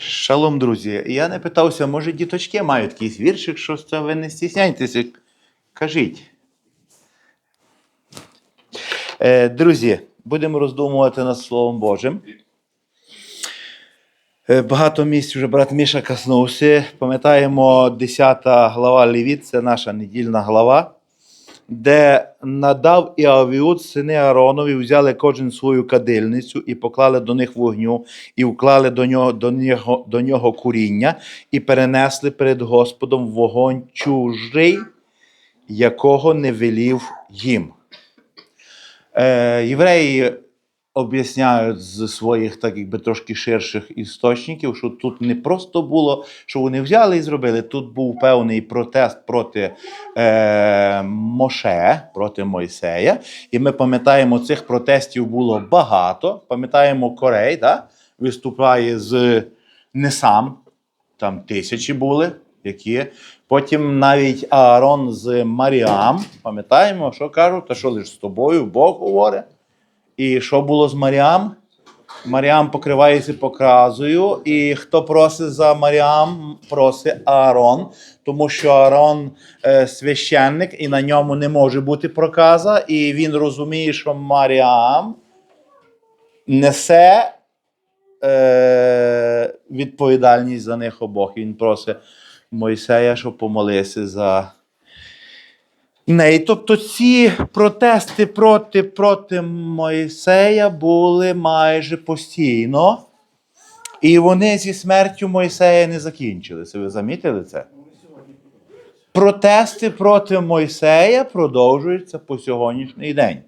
Шалом, друзі. Я не питався, може діточки мають якийсь віршик, що це ви не стісняйтеся. Кажіть. Е, друзі, будемо роздумувати над Словом Божим. Е, Багато місць вже брат Міша коснувся. Пам'ятаємо 10 глава Левіт, це наша недільна глава, де надав і Авіуд, сини Ааронові, взяли кожен свою кадильницю і поклали до них вогню, і вклали до нього, до нього, до нього куріння, і перенесли перед Господом вогонь чужий, якого не велів їм. Е, євреї об'ясняють з своїх так якби трошки ширших істочників, що тут не просто було, що вони взяли і зробили. Тут був певний протест проти е, Моше, проти Мойсея. І ми пам'ятаємо, цих протестів було багато. Пам'ятаємо, Корей да? виступає з не сам, там тисячі були, які. Потім навіть Аарон з Маріам, пам'ятаємо, що кажуть, та що лише з тобою Бог говорить. І що було з Маріам? Маріам покривається покразою, і хто просить за Маріам, просить Аарон, тому що Аарон е, священник, і на ньому не може бути проказа, і він розуміє, що Маріам несе е, відповідальність за них обох. Він просить Мойсея, щоб помолився за неї. Тобто ці протести проти, проти Мойсея були майже постійно, і вони зі смертю Мойсея не закінчилися. Ви замітили це? Протести проти Мойсея продовжуються по сьогоднішній день.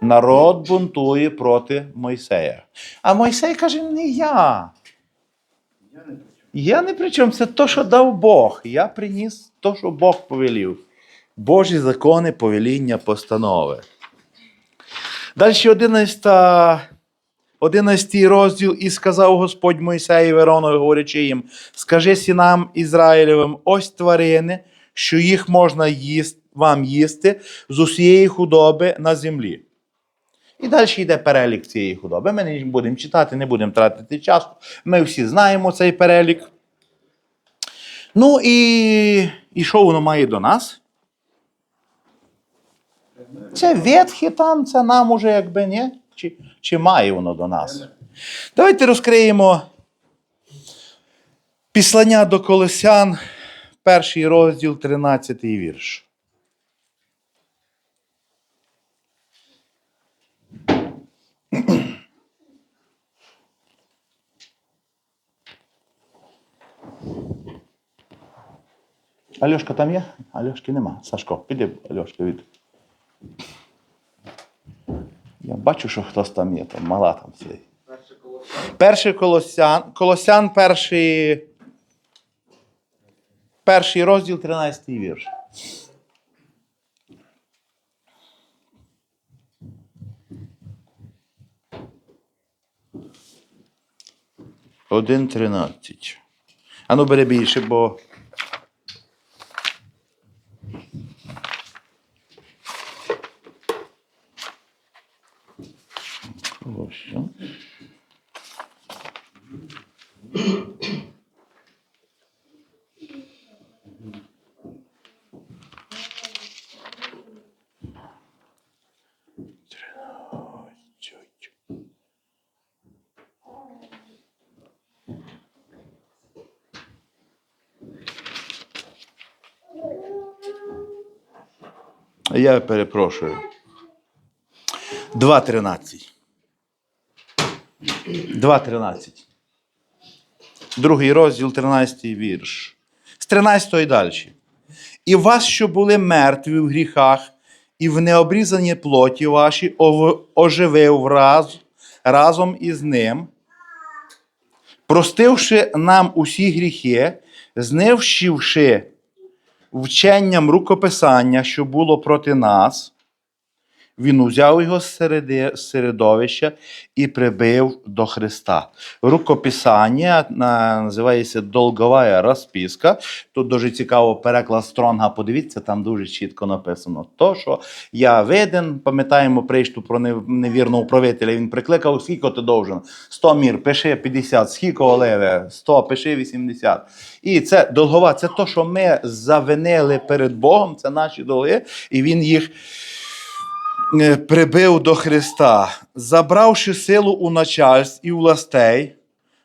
Народ бунтує проти Мойсея. А Мойсей каже: не я. Я не при чому. Це то, що дав Бог. Я приніс то, що Бог повелів. Божі закони, повеління, постанови. Далі 11, 11 розділ і сказав Господь Мойсею Веронові, говорячи їм: скажи сінам Ізраїлевим, ось тварини, що їх можна їсти, вам їсти з усієї худоби на землі. І далі йде перелік цієї худоби. Ми не будемо читати, не будемо тратити часу. Ми всі знаємо цей перелік. Ну і, і що воно має до нас? Це ветхе там, це нам уже якби ні? Чи, чи має воно до нас? Давайте розкриємо післання до Колосян, перший розділ, 13 вірш. Альошка там є? Альошки нема. Сашко, піди, Альошка, від. Я бачу, що хтось там є, там мала там сидить. Перший колосян, колосян, перший, перший розділ, 13 вірш. Один тринадцять. Ану, бери більше, бо. Колосян. Я перепрошую. 2.13. 2.13. Другий розділ, 13 вірш. З 13 і далі. І вас, що були мертві в гріхах, і в необрізані плоті ваші, оживив раз, разом із ним, простивши нам усі гріхи, знищивши вченням рукописання, що було проти нас, Він узяв його з середовища і прибив до Христа. Рукописання називається Долгова розписка. Тут дуже цікаво переклад Стронга. Подивіться, там дуже чітко написано. То, що я виден, пам'ятаємо прийшту про невірного правителя. Він прикликав, скільки ти довжен? 100 мір, пиши 50, скільки оливе? 100, пиши 80. І це долгова, це то, що ми завинили перед Богом, це наші долги, і він їх е, прибив до Христа, забравши силу у начальств і властей,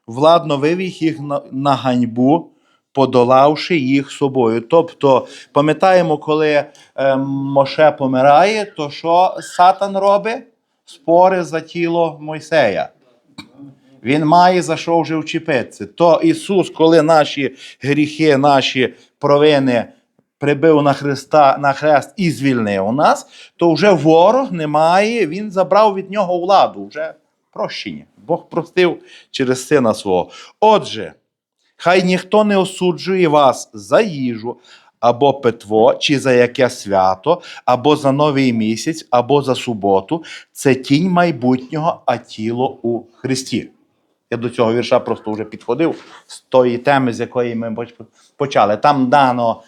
владно вивів їх на, на ганьбу, подолавши їх собою. Тобто, пам'ятаємо, коли е, Моше помирає, то що Сатан робить? Спори за тіло Мойсея. Він має за що вже вчепитися. То Ісус, коли наші гріхи, наші провини прибив на Христа на хрест і звільнив нас, то вже ворог не має, він забрав від нього владу, вже прощення. Бог простив через сина свого. Отже, хай ніхто не осуджує вас за їжу. Або питво, чи за яке свято, або за новий місяць, або за суботу. Це тінь майбутнього, а тіло у Христі. Я до цього вірша просто вже підходив з тої теми, з якої ми почали. Там дано,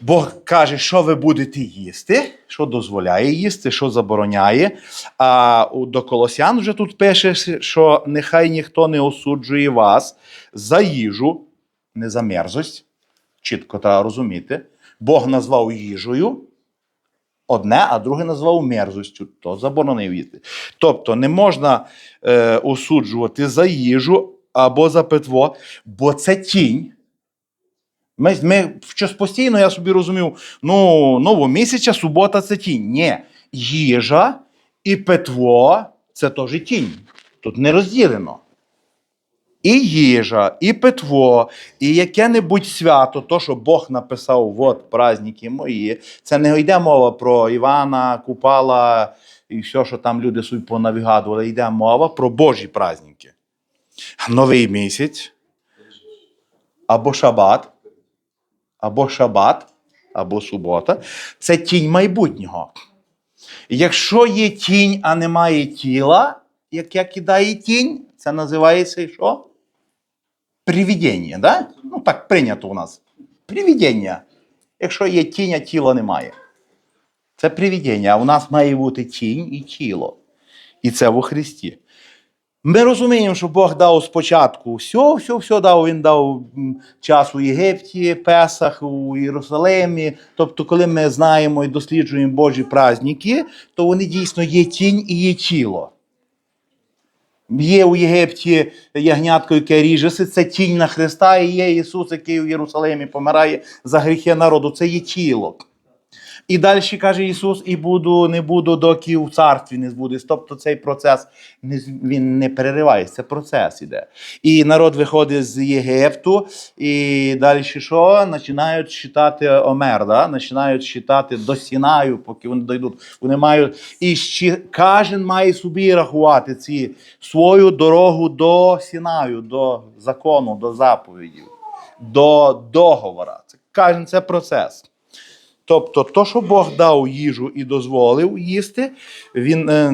Бог каже, що ви будете їсти, що дозволяє їсти, що забороняє. А до Колосян вже тут пише, що нехай ніхто не осуджує вас за їжу, не за мерзость. Чітко треба розуміти. Бог назвав їжею одне, а друге назвав мерзостю, то заборонив їсти. Тобто не можна е, осуджувати за їжу або за питво, бо це тінь. Ми, ми щось постійно, я собі розумів, ну, новомісяча, субота це тінь. Ні, їжа і питво це теж тінь. Тут не розділено. І їжа, і питво, і яке-небудь свято, то, що Бог написав, от праздники мої, це не йде мова про Івана, Купала і все, що там люди собі понавігадували. Йде мова про Божі праздники. Новий місяць, або шабат, або шабат, або субота це тінь майбутнього. Якщо є тінь, а немає тіла, яке кидає тінь, це називається що? Привідення, да? Ну так прийнято у нас. Привідення. Якщо є тінь, а тіла немає. Це привідення. А у нас має бути тінь і тіло. І це во Христі. Ми розуміємо, що Бог дав спочатку все, все, все дав. Він дав час у Єгипті, Песах, у Єрусалимі. Тобто, коли ми знаємо і досліджуємо Божі праздники, то вони дійсно є тінь і є тіло. Є у Єгипті ягнятко, яке ріжеться, це тінь на Христа, і є Ісус, який у Єрусалимі помирає за гріхи народу. Це є тіло. І далі каже Ісус: і буду, не буду, доки в царстві не збудусь. Тобто цей процес він не переривається, це процес іде. І народ виходить з Єгипту, і далі що? Починають читати Омер, да? починають читати до Сінаю, поки вони дійдуть. Вони мають, і ще кожен має собі рахувати ці свою дорогу до Сінаю, до закону, до заповідів, до договора. Це кожен це процес. Тобто, то, що Бог дав їжу і дозволив їсти, він, е,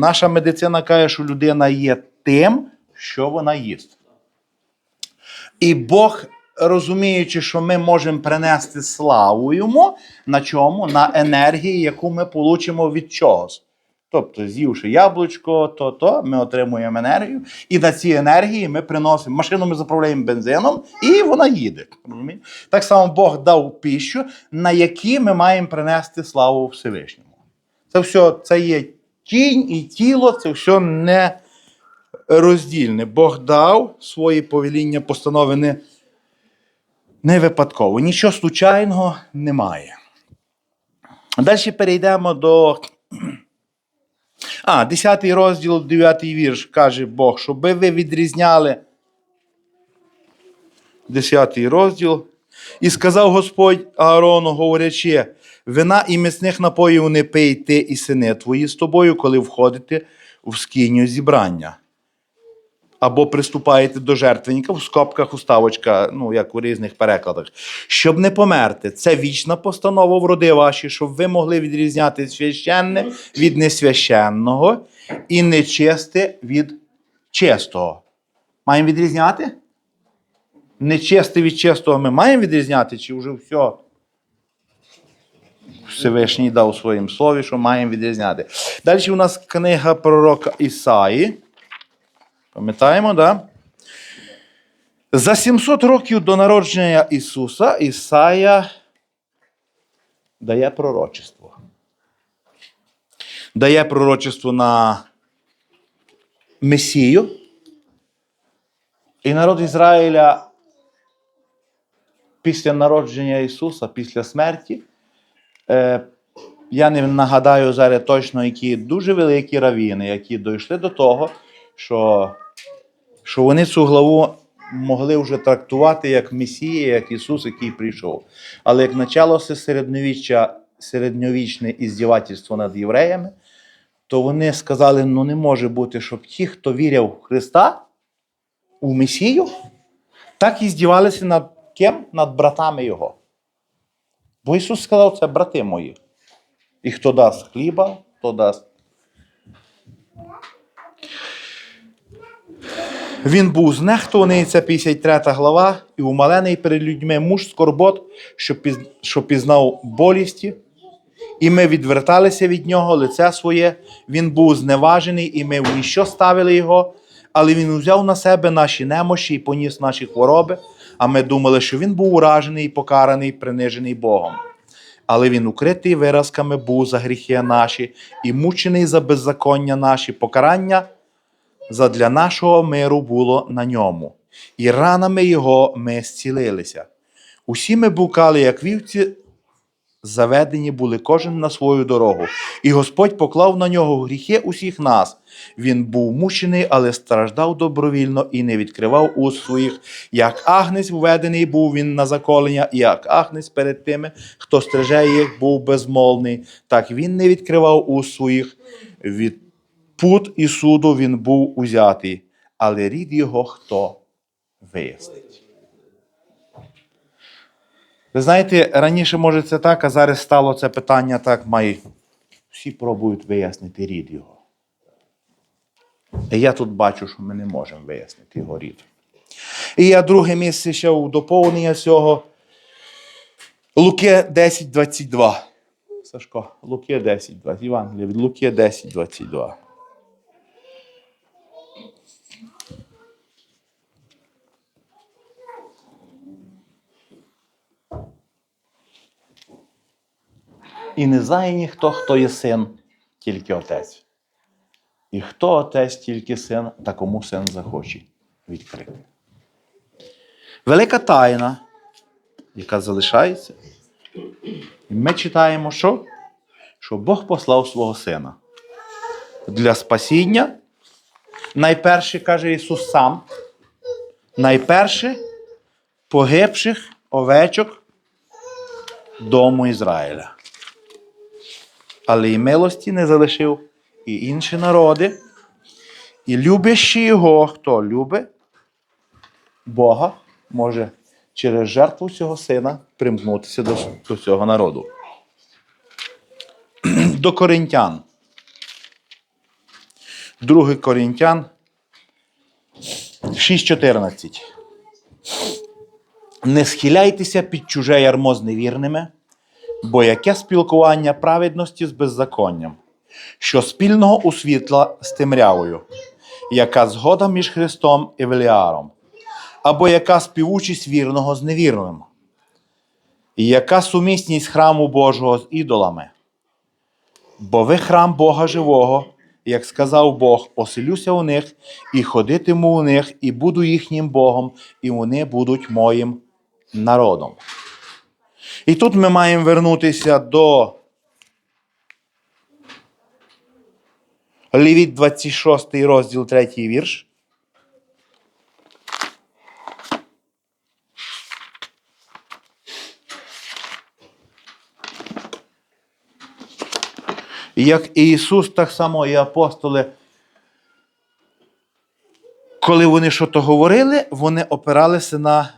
наша медицина каже, що людина є тим, що вона їсть. І Бог, розуміючи, що ми можемо принести славу йому, на чому? На енергії, яку ми получимо від чогось. Тобто, з'ївши яблучко, то, то ми отримуємо енергію, і на ці енергії ми приносимо машину, ми заправляємо бензином, і вона їде. Так само Бог дав піщу, на які ми маємо принести славу Всевишньому. Це все це є тінь і тіло, це все не роздільне. Бог дав свої повеління, постанови не випадково. Нічого случайного немає. Далі перейдемо до. А, 10 розділ, 9 вірш каже Бог, щоби ви відрізняли 10 розділ. І сказав Господь Аарону, говорячи, вина і міцних напоїв не пий ти і сини твої з тобою, коли входите в скиню зібрання. Або приступаєте до жертвенника, в скобках уставочка, ну як у різних перекладах, щоб не померти. Це вічна постанова в роди ваші, щоб ви могли відрізняти священне від несвященного і нечисте від чистого. Маємо відрізняти? Нечисте від чистого ми маємо відрізняти, чи вже все? Всевишній дав своїм слові, що маємо відрізняти. Далі у нас книга пророка Ісаї. Пам'ятаємо, да? За 700 років до народження Ісуса Ісая дає пророчество. Дає пророчество на Месію. І народ Ізраїля після народження Ісуса, після смерті, е, я не нагадаю зараз точно, які дуже великі равіни, які дійшли до того, що, що вони цю главу могли вже трактувати як Месія, як Ісус, який прийшов. Але як почалося середньовіччя, середньовічне іздівательство над євреями, то вони сказали: ну не може бути, щоб ті, хто вірив в Христа, у Месію, так і здівалися над ким? Над братами Його. Бо Ісус сказав, це брати мої. І хто дасть хліба, то дасть. Він був знехтуваний, це 53 глава, і умалений перед людьми муж скорбот, що, пізнав болісті. І ми відверталися від нього, лице своє. Він був зневажений, і ми в ніщо ставили його, але він взяв на себе наші немощі і поніс наші хвороби. А ми думали, що він був уражений, покараний, принижений Богом. Але він укритий виразками був за гріхи наші, і мучений за беззаконня наші, покарання задля нашого миру було на ньому, і ранами його ми зцілилися. Усі ми букали, як вівці, заведені були кожен на свою дорогу, і Господь поклав на нього гріхи усіх нас. Він був мучений, але страждав добровільно і не відкривав уст своїх. Як агнець введений був він на заколення, як агнець перед тими, хто стриже їх, був безмолвний, так він не відкривав уст своїх. Від пут і суду він був узятий, але рід його хто вияснить. Ви знаєте, раніше, може, це так, а зараз стало це питання так, має. Всі пробують вияснити рід його. І я тут бачу, що ми не можемо вияснити його рід. І я друге місце ще у доповнення цього. Луки 10, 22. Сашко, Луки 10, 20. Євангелія від Луки 10, 22. І не знає ніхто, хто є син, тільки отець. І хто отець, тільки син, та кому син захоче відкрити. Велика тайна, яка залишається. І ми читаємо, що? Що Бог послав свого сина для спасіння. Найперше, каже Ісус сам, найперше погибших овечок дому Ізраїля. Але і милості не залишив і інші народи. І любящий його, хто любить Бога, може через жертву цього сина примкнутися до, до цього народу. До коринтян. Другий коринтян 6.14. Не схиляйтеся під чуже ярмо з невірними, бо яке спілкування праведності з беззаконням, що спільного у світла з темрявою, яка згода між Христом і Веліаром, або яка співучість вірного з невірним, і яка сумісність храму Божого з ідолами. Бо ви храм Бога живого, як сказав Бог, оселюся у них і ходитиму у них, і буду їхнім Богом, і вони будуть моїм народом. І тут ми маємо вернутися до Левіт 26 розділ 3 вірш. Як і Ісус, так само і апостоли коли вони щось говорили, вони опиралися на,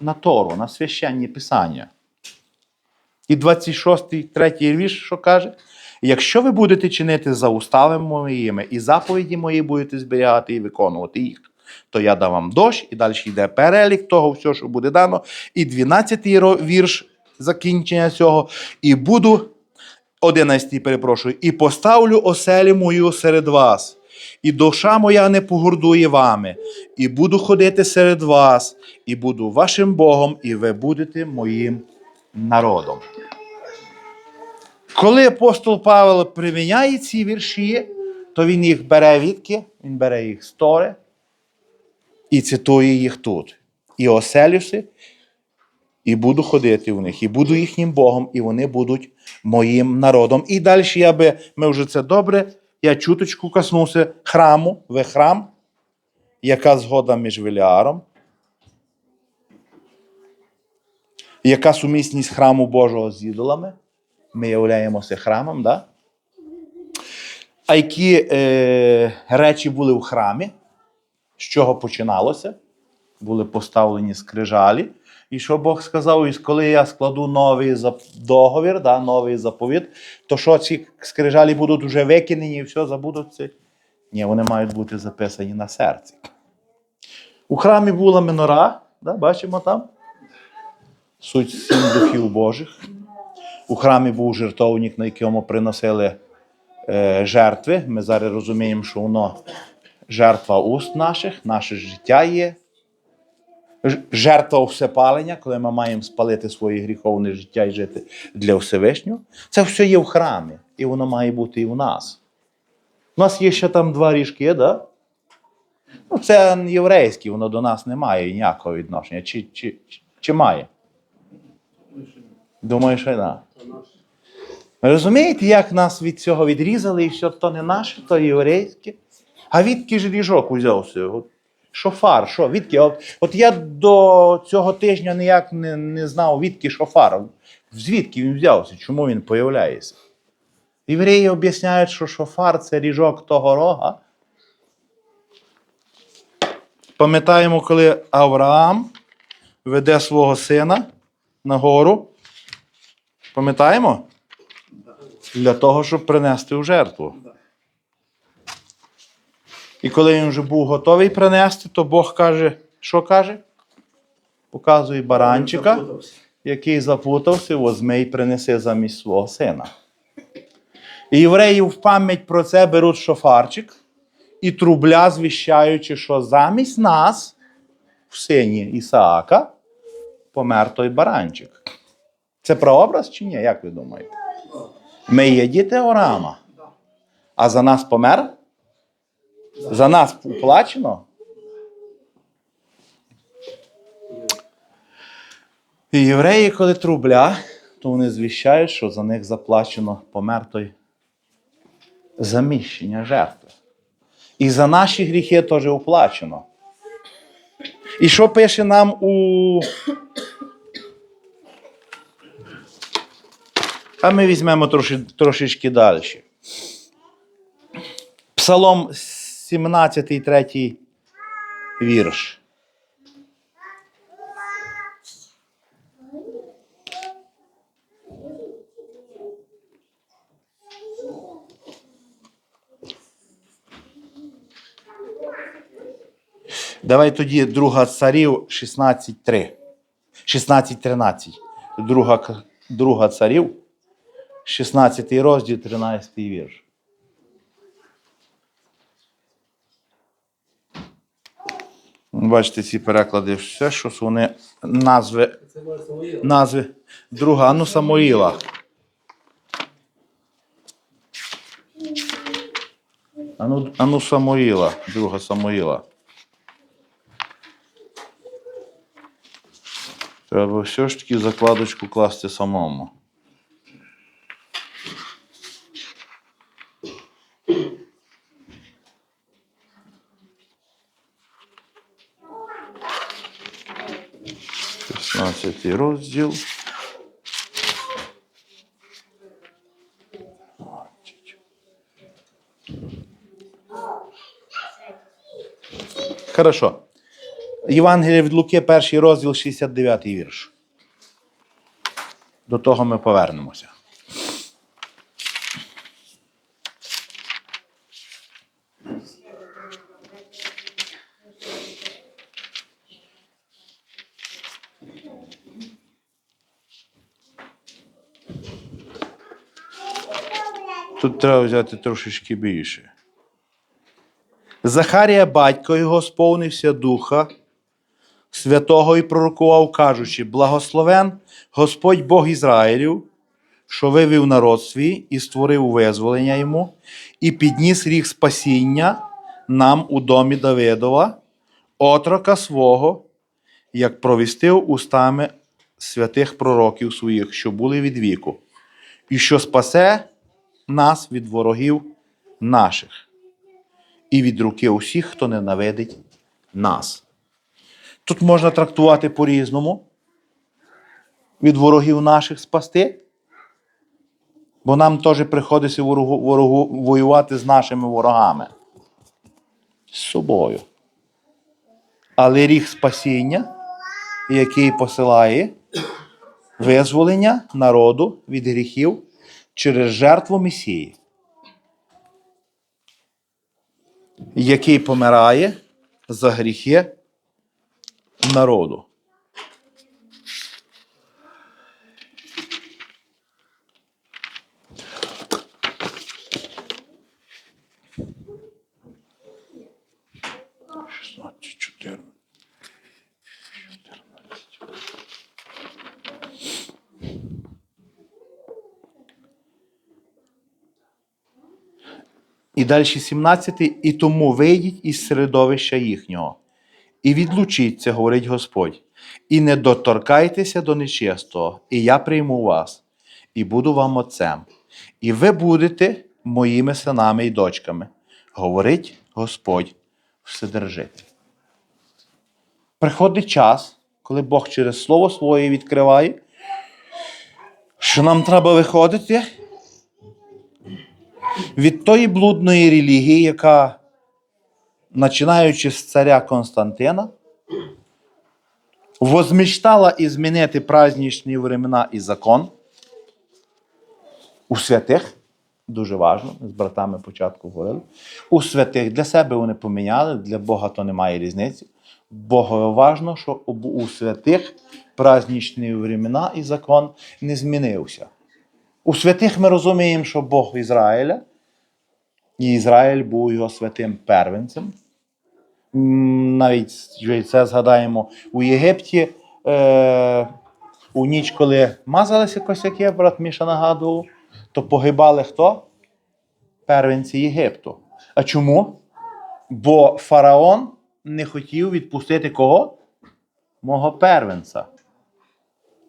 на Тору, на священні писання. І 26-й, третій вірш, що каже: якщо ви будете чинити за уставами моїми і заповіді мої будете зберігати і виконувати їх, то я дам вам дощ, і далі йде перелік того, всього, що буде дано. І 12-й вірш закінчення цього. І буду, 11-й, перепрошую, і поставлю оселю мою серед вас. І душа моя не погордує вами, і буду ходити серед вас, і буду вашим Богом, і ви будете моїм народом. Коли апостол Павел приміняє ці вірші, то він їх бере відки, він бере їх з Тори і цитує їх тут. І оселюся, і буду ходити в них, і буду їхнім Богом, і вони будуть моїм народом. І далі я би, ми вже це добре, я чуточку коснувся храму, ви храм, яка згода між Веліаром, яка сумісність храму Божого з ідолами. Ми являємося храмом, да? а які е, речі були в храмі, з чого починалося? Були поставлені скрижалі. І що Бог сказав, і коли я складу новий договір, да, новий заповіт, то що ці скрижалі будуть вже викинені і все забудуться? Ні, вони мають бути записані на серці. У храмі була минора, да, бачимо там. Суть сім духів Божих. У храмі був жертовник, на якому приносили е, жертви. Ми зараз розуміємо, що воно жертва уст наших, наше життя є. Жертва всепалення, коли ми маємо спалити своє гріховне життя і жити для Всевишнього. Це все є в храмі, і воно має бути і в нас. У нас є ще там два ріжки, да? Ну, це єврейське, воно до нас не має ніякого відношення. Чи, чи, чи, чи має? Думаю, що так. Розумієте, як нас від цього відрізали, і все то не наше, то єврейське. А відки ж ріжок узявся? Шофар, що? Відки? От, от я до цього тижня ніяк не, не знав, відки шофар. Звідки він взявся? Чому він появляється? Євреї об'ясняють, що шофар це ріжок того рога. Пам'ятаємо, коли Авраам веде свого сина на гору. Пам'ятаємо? Для того, щоб принести в жертву. І коли він вже був готовий принести, то Бог каже, що каже? Показує баранчика, який запутався, возьми і принеси замість свого сина. І євреї в пам'ять про це беруть шофарчик і трубля, звіщаючи, що замість нас, в сині Ісаака, помер той баранчик. Це прообраз чи ні? Як ви думаєте? Ми є діти Орама. А за нас помер? За нас уплачено? І євреї, коли трубля, то вони звіщають, що за них заплачено помер той заміщення жертви. І за наші гріхи теж уплачено. І що пише нам у. А ми візьмемо трошечки далі. Псалом 17, 3 вірш. Давай тоді друга царів 16.3. 16.13. Друга, друга царів, 16 розділ, 13 вірш. Бачите, ці переклади, все, що вони назви, назви друга, ну Самуїла. Ану, ану Самуїла, друга Самуїла. Треба все ж таки закладочку класти самому. Шістнадцятий розділ. Хорошо. Євангеліє від Луки, перший розділ, 69 вірш. До того ми повернемося. Тут треба взяти трошечки більше. Захарія, батько його, сповнився духа святого і пророкував, кажучи: Благословен Господь Бог Ізраїлів, що вивів народ свій і створив визволення йому, і підніс ріг спасіння нам у домі Давидова, отрока свого, як провістив устами святих пророків своїх, що були від віку, і що спасе нас від ворогів наших і від руки усіх, хто ненавидить нас. Тут можна трактувати по-різному. Від ворогів наших спасти. Бо нам теж приходиться ворогу, ворогу, воювати з нашими ворогами. З собою. Але ріг спасіння, який посилає визволення народу від гріхів через жертву Месії. який помирає за гріхи народу. І далі 17. І тому вийдіть із середовища їхнього. І відлучіться, говорить Господь, і не доторкайтеся до нечистого, і я прийму вас, і буду вам отцем. І ви будете моїми синами і дочками, говорить Господь Вседержитель. Приходить час, коли Бог через Слово Своє відкриває, що нам треба виходити від тої блудної релігії, яка, починаючи з царя Константина, возміштала і змінити праздничні времена і закон у святих. Дуже важливо, з братами початку говорили. У святих для себе вони поміняли, для Бога то немає різниці. Богові важно, що у святих праздничні времена і закон не змінився. У святих ми розуміємо, що Бог Ізраїля, і Ізраїль був його святим первенцем. Навіть це згадаємо у Єгипті. Е, у ніч, коли мазалися косяки, брат Міша нагадував, то погибали хто? Первенці Єгипту. А чому? Бо фараон не хотів відпустити кого? Мого первенця.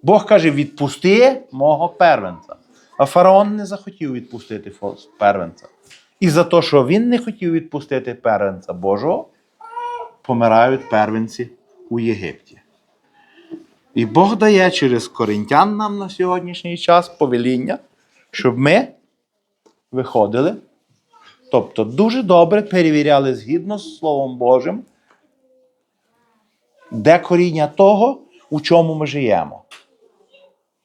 Бог каже: відпусти мого первенця. А фараон не захотів відпустити первенця. І за те, що він не хотів відпустити первенця Божого, помирають первенці у Єгипті. І Бог дає через коринтян нам на сьогоднішній час повеління, щоб ми виходили. Тобто дуже добре перевіряли згідно з Словом Божим, де коріння того, у чому ми живемо.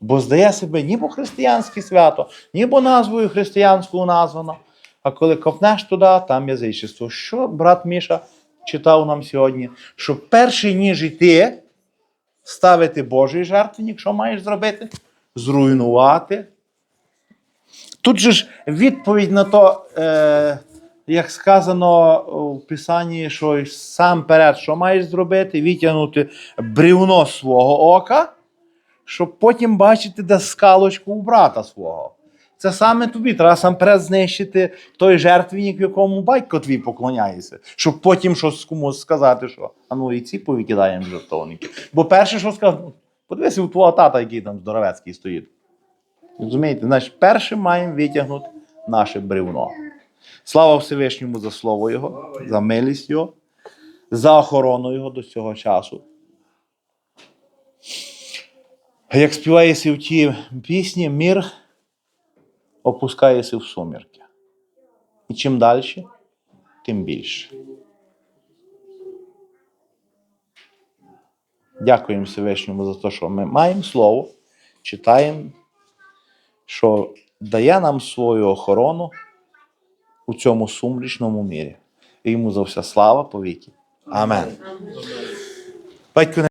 Бо здає себе ніби християнське свято, ніби назвою християнською названо. А коли копнеш туди, там язичество. Що брат Міша читав нам сьогодні? Що перше, ніж йти, ставити Божий жертвенник, що маєш зробити? Зруйнувати. Тут же ж відповідь на то, е, як сказано в Писанні, що сам перед, що маєш зробити, витягнути брівно свого ока, щоб потім бачити, де скалочку у брата свого. Це саме тобі треба сам знищити той жертвенник, якому батько твій поклоняється, щоб потім щось комусь сказати, що а ну і ці повикидаємо жертовники. Бо перше, що сказав, «Ну, подивися у твого тата, який там здоровецький стоїть. Розумієте, значить, першим маємо витягнути наше бревно. Слава Всевишньому за слово Його, за милість Його, за охорону Його до цього часу. Як співається в тій пісні, мір опускається в сумірки. І чим далі, тим більше. Дякуємо Всевишньому за те, що ми маємо слово, читаємо, що дає нам свою охорону у цьому сумрічному мірі. І йому за все слава повіки. Амен. Батько